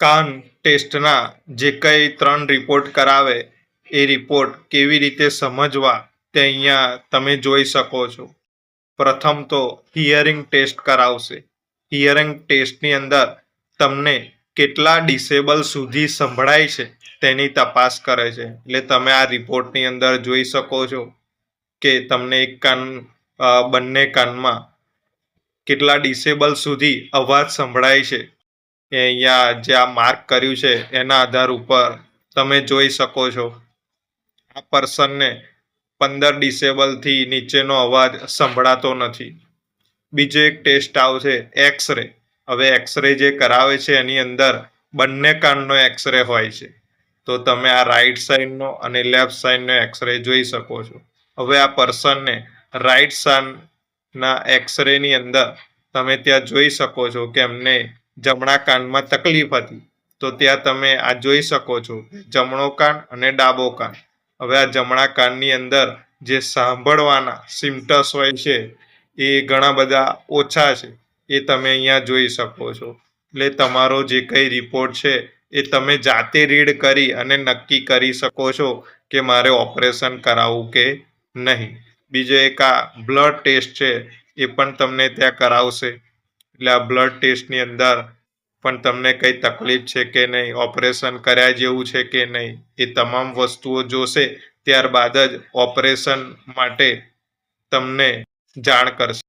કાન ટેસ્ટના જે કંઈ ત્રણ રિપોર્ટ કરાવે, એ રિપોર્ટ કેવી રીતે સમજવા તે અહીંયા તમે જોઈ શકો છો. પ્રથમ તો હિયરિંગ ટેસ્ટ કરાવશે. હિયરિંગ ટેસ્ટની અંદર તમને કેટલા ડિસેબલ સુધી સંભળાય છે તેની તપાસ કરે છે. એટલે તમે આ રિપોર્ટની અંદર જોઈ શકો છો કે તમને એક કાન બંને કાનમાં કેટલા ડિસેબલ સુધી અવાજ સંભળાય છે. એ અહીંયા જે આ માર્ક કર્યું છે, એના આધાર ઉપર તમે જોઈ શકો છો. આ પર્સનને પંદર ડિસેબલથી નીચેનો અવાજ સંભળાતો નથી. બીજો એક ટેસ્ટ આવશે, એક્સરે. હવે એક્સરે જે કરાવે છે, એની અંદર બંને કાનનો એક્સરે હોય છે. તો તમે આ રાઈટ સાઈડનો અને લેફ્ટ સાઈડનો એક્સરે જોઈ શકો છો. હવે આ પર્સનને રાઈટ સાઈડના એક્સરેની અંદર તમે ત્યાં જોઈ શકો છો કે એમને જમણા કાનમાં તકલીફ હતી. તો ત્યાં તમે આ જોઈ શકો છો, જમણો કાન અને ડાબો કાન. હવે આ જમણા કાનની અંદર જે સાંભળવાના સિમ્ટસ હોય છે, એ ઘણા બધા ઓછા છે. એ તમે અહીંયા જોઈ શકો છો. એટલે તમારો જે કંઈ રિપોર્ટ છે, એ તમે જાતે રીડ કરી અને નક્કી કરી શકો છો કે મારે ઓપરેશન કરાવવું કે નહીં. બીજો એક આ બ્લડ ટેસ્ટ છે, એ પણ તમને ત્યાં કરાવશે. એટલે આ બ્લડ ટેસ્ટની અંદર પણ તમને કઈ તકલીફ છે કે નહીં ઓપરેશન કર્યા જેવું છે કે નહીં, એ તમામ વસ્તુઓ જોશે, ત્યારબાદ જ ઓપરેશન માટે તમને જાણ કરશે.